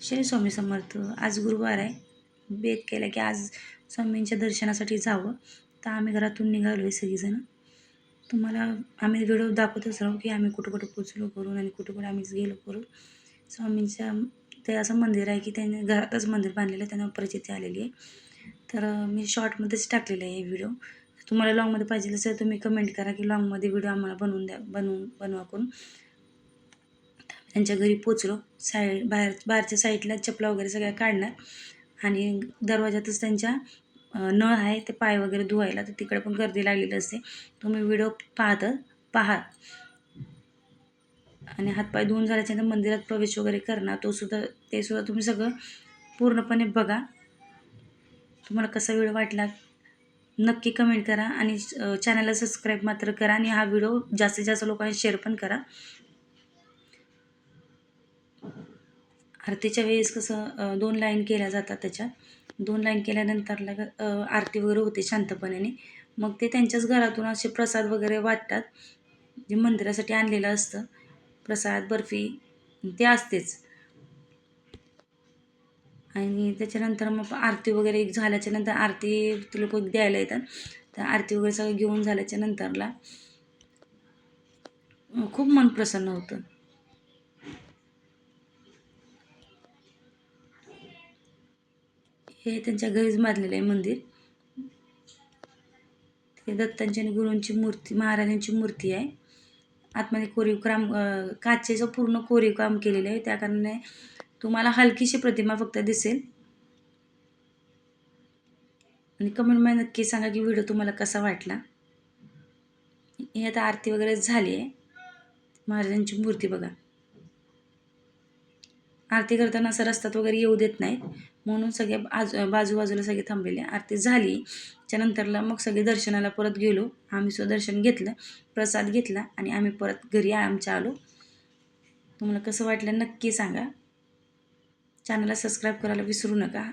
श्री स्वामी समर्थ आज गुरुवार आहे. बेत केला की आज स्वामींच्या दर्शनासाठी जावं. तर आम्ही घरातून निघालो आहे सगळीजणं. तुम्हाला आम्ही व्हिडिओ दाखवतच राहू की आम्ही कुठं कुठं पोचलो करून आणि कुठं कुठं आम्ही गेलो करून. स्वामींच्या ते असं मंदिर आहे की त्यांनी घरातच मंदिर बांधलेलं आहे त्यांना परिचिती आलेली आहे. तर मी शॉर्टमध्येच टाकलेलं आहे हे व्हिडिओ तुम्हाला लॉंगमध्ये पाहिजे असेल तुम्ही कमेंट करा की लॉंगमध्ये व्हिडिओ आम्हाला बनवून द्या बनवून बनवा करून. त्यांच्या घरी पोचलो. साईड बाहेर बाहेरच्या साईडला चपला वगैरे सगळ्या काढणार. आणि दरवाजातच त्यांच्या नळ आहे ते पाय वगैरे धुवायला तर तिकडे पण गर्दी लागलेली असते. तुम्ही व्हिडिओ पाहत पहा. आणि हातपाय धुवून झाल्याच्यानंतर मंदिरात प्रवेश वगैरे करणार तो सुद्धा ते सुद्धा तुम्ही सगळं पूर्णपणे बघा. तुम्हाला कसा व्हिडिओ वाटला नक्की कमेंट करा. आणि चॅनलला सबस्क्राईब मात्र करा. आणि हा व्हिडिओ जास्तीत जास्त लोकांना शेअर पण करा. आरतीच्या वेळेस कसं दोन लाईन केल्या जातात त्याच्यात दोन लाईन केल्यानंतरला आरती वगैरे होते शांतपणाने मग ते त्यांच्याच घरातून असे प्रसाद वगैरे वाटतात. जे मंदिरासाठी आणलेलं असतं. प्रसाद बर्फी ते असतेच. आणि त्याच्यानंतर मग आरती वगैरे झाल्याच्यानंतर आरती ते लोक द्यायला येतात. तर आरती वगैरे सगळं घेऊन झाल्याच्या नंतरला खूप मन प्रसन्न होतं. हे त्यांच्या घरीच बांधलेलं आहे मंदिर. ते दत्तांची आणि गुरूंची मूर्ती महाराजांची मूर्ती आहे. आतमध्ये कोरीव काम काचेचं पूर्ण कोरीव काम केलेलं आहे. त्या कारणाने तुम्हाला हलकीशी प्रतिमा फक्त दिसेल. आणि कमेंटमध्ये नक्की सांगा की व्हिडिओ तुम्हाला कसा वाटला. हे आता आरती वगैरे झाली आहे. महाराजांची मूर्ती बघा. आरती करताना असं रस्त्यात वगैरे येऊ देत नाहीत. म्हणून सगळे आजू बाजूबाजूला सगळे थांबलेले. आरती झाली. त्यानंतरला मग सगळे दर्शनाला परत गेलो. आम्ही सुद्धा दर्शन घेतलं. प्रसाद घेतला आणि आम्ही परत घरी आमच्या आलो. तुम्हाला कसं वाटलं नक्की सांगा. चॅनलला सबस्क्राईब करायला विसरू नका.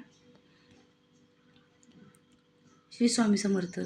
श्री स्वामी समर्थ.